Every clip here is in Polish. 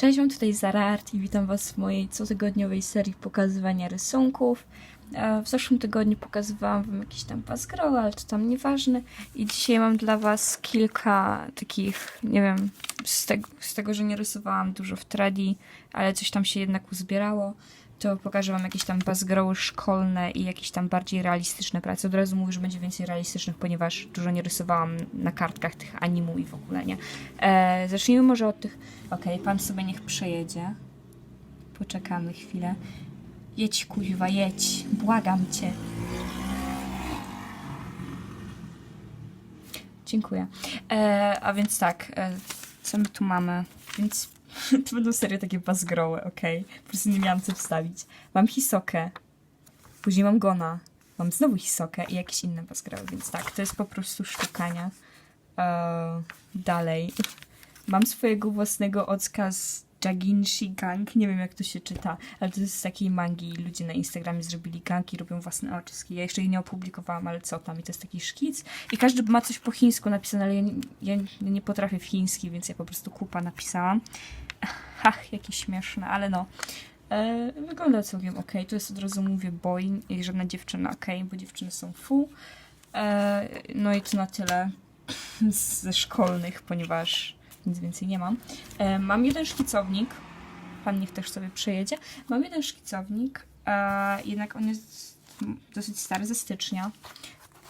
Cześć, mam tutaj Zarart i witam Was w mojej cotygodniowej serii pokazywania rysunków. E, W zeszłym tygodniu pokazywałam Wam jakiś tam pasgrol, ale to tam nieważne. I dzisiaj mam dla Was kilka takich, nie wiem, z tego, z tego że nie rysowałam dużo w tradi, ale coś tam się jednak uzbierało, to pokażę Wam jakieś tam bazgroły szkolne i jakieś tam bardziej realistyczne prace. Od razu mówię, że będzie więcej realistycznych, ponieważ dużo nie rysowałam na kartkach tych animu i w ogóle nie. E, zacznijmy może od tych. Okej, pan sobie niech przejedzie. Poczekamy chwilę. Jedź, kuźwa, jedź. Błagam cię. Dziękuję. E, a więc tak, e, co my tu mamy? Więc to będą serio takie bazgroły, okej? Po prostu nie miałam co wstawić. Mam Hisokę, później mam Gona, mam znowu Hisokę i jakieś inne bazgroły, więc tak, to jest po prostu sztukania. E, dalej. Mam swojego własnego ocka z Jaginshi Gang. Nie wiem, jak to się czyta, ale to jest z takiej mangi. Ludzie na Instagramie zrobili gang i robią własne oczyski. Ja jeszcze ich nie opublikowałam, ale co tam? I to jest taki szkic. I każdy ma coś po chińsku napisane, ale ja nie, ja nie potrafię w chiński, więc ja po prostu kupa napisałam. Ach, jakie śmieszne, ale no. E, wygląda całkiem ok. Tu jest od razu mówię boy i żadna dziewczyna ok, bo dziewczyny są full. E, no i to na tyle ze szkolnych, ponieważ nic więcej nie mam. E, mam jeden szkicownik. Pan niech też sobie przejedzie. Mam jeden szkicownik, e, jednak on jest dosyć stary, ze stycznia.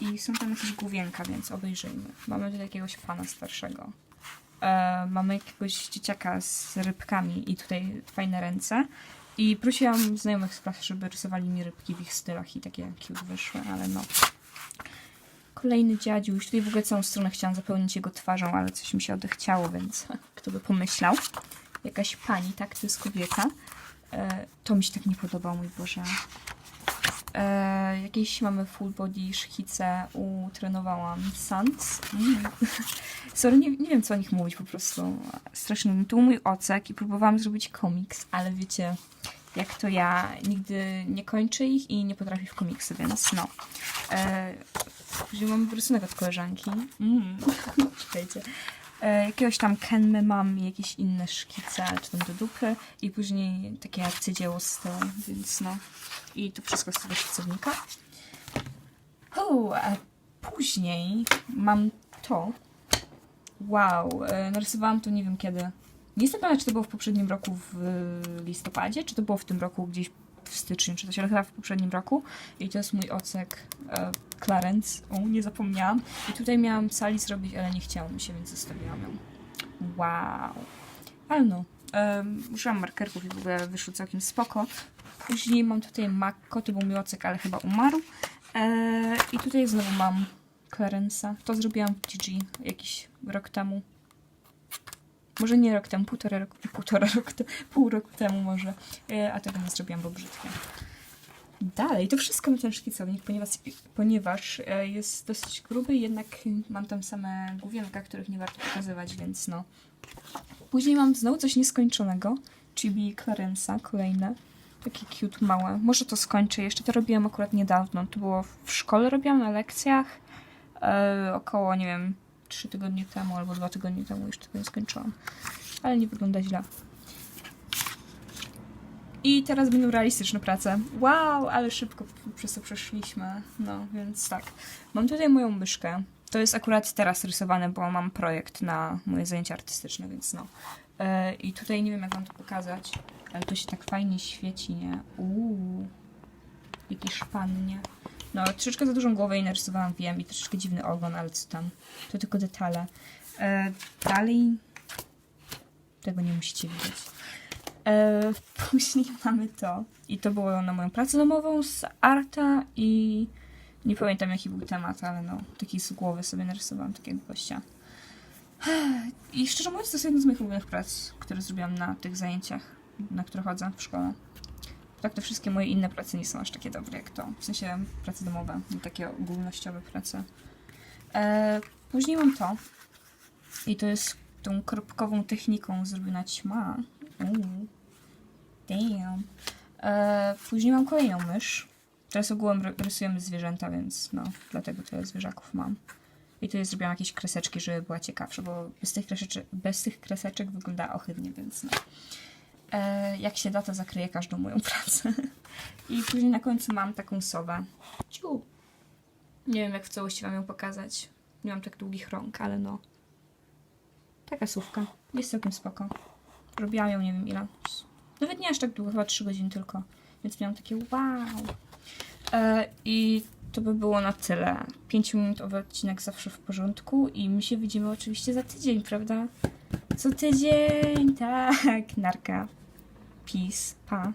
I są tam jakieś główienka, więc obejrzyjmy. Mamy tutaj jakiegoś pana starszego. E, mamy jakiegoś dzieciaka z rybkami i tutaj fajne ręce. I prosiłam znajomych z klasy, żeby rysowali mi rybki w ich stylach i takie cute wyszły, ale no. Kolejny dziadziuś. Tutaj w ogóle całą stronę chciałam zapełnić jego twarzą, ale coś mi się odechciało, więc kto by pomyślał. Jakaś pani, tak? To jest kobieta. E, to mi się tak nie podoba, mój Boże. E, jakieś mamy full body szkice, utrenowałam Sans. Sorry, nie, nie wiem co o nich mówić po prostu. Strasznie. Tu mój ocek i próbowałam zrobić komiks, ale wiecie, jak to ja, nigdy nie kończę ich i nie potrafię w komiksy, więc no. E, Później mam rysunek od koleżanki. Mm. Czekajcie. E, jakiegoś tam Kenmy mam jakieś inne szkice, czy tam do dupy. I później takie arcydzieło z tyłu, więc no. I to wszystko z tego szkicownika. A później mam to. Wow, e, narysowałam to nie wiem kiedy. Nie jestem pewna, czy to było w poprzednim roku w listopadzie, czy to było w tym roku gdzieś w styczniu, czy coś, ale chyba w poprzednim roku. I to jest mój ocek e, Clarence. O, nie zapomniałam. I tutaj miałam sali zrobić, ale nie chciało mi się, więc zostawiłam ją. Wow. Ale no. Użyłam markerków i w ogóle wyszło całkiem spoko. Później mam tutaj Makko, to był mój ocek, ale chyba umarł. E, I tutaj znowu mam Clarence'a. To zrobiłam w GG jakiś rok temu. Może nie rok temu, półtora roku, półtora roku, pół roku temu może. E, a tego nie zrobiłam, bo brzydkie. Dalej, to wszystko mi ten szkicownik, ponieważ, ponieważ e, jest dosyć gruby, jednak mam tam same główienka, których nie warto pokazywać, więc no. Później mam znowu coś nieskończonego, czyli Clarence'a, kolejne. Takie cute, małe. Może to skończę jeszcze, to robiłam akurat niedawno. To było w szkole, robiłam na lekcjach. E, około, nie wiem, 3 tygodnie temu albo 2 tygodnie temu już tego nie skończyłam. Ale nie wygląda źle. I teraz będą realistyczne prace. Wow, ale szybko przez to przeszliśmy. No, więc tak. Mam tutaj moją myszkę. To jest akurat teraz rysowane, bo mam projekt na moje zajęcia artystyczne, więc no. E, I tutaj nie wiem, jak wam to pokazać, ale to się tak fajnie świeci, nie? Uuu. Jaki szpan, nie? No, troszeczkę za dużą głowę i narysowałam, wiem, i troszeczkę dziwny ogon, ale co tam. To tylko detale. E, dalej... Tego nie musicie widzieć. E, później mamy to. I to było na moją pracę domową z Arta i nie pamiętam jaki był temat, ale no, taki z głowy sobie narysowałam takiego gościa. I szczerze mówiąc, to jest jedna z moich ulubionych prac, które zrobiłam na tych zajęciach, na które chodzę w szkole. Tak, te wszystkie moje inne prace nie są aż takie dobre jak to. W sensie prace domowe, takie ogólnościowe prace. E, później mam to. I to jest tą kropkową techniką zrobiona ćma. Uuu. Damn. E, później mam kolejną mysz. Teraz ogółem ry- rysujemy zwierzęta, więc no, dlatego tyle zwierzaków mam. I tu jest zrobiłam jakieś kreseczki, żeby była ciekawsza, bo bez tych kreseczek, bez tych kreseczek wygląda ohydnie, więc no. E, jak się da, to zakryję każdą moją pracę. I później na końcu mam taką sowę. Ciu. Nie wiem, jak w całości wam ją pokazać. Nie mam tak długich rąk, ale no. Taka sówka. Jest całkiem spoko. Robiłam ją nie wiem ile. Nawet nie aż tak długo, chyba 3 godziny tylko. Więc miałam takie wow. E, I to by było na tyle. 5 minutowy odcinek zawsze w porządku i my się widzimy oczywiście za tydzień, prawda? Co tydzień, tak. Narka. Peace. Pa.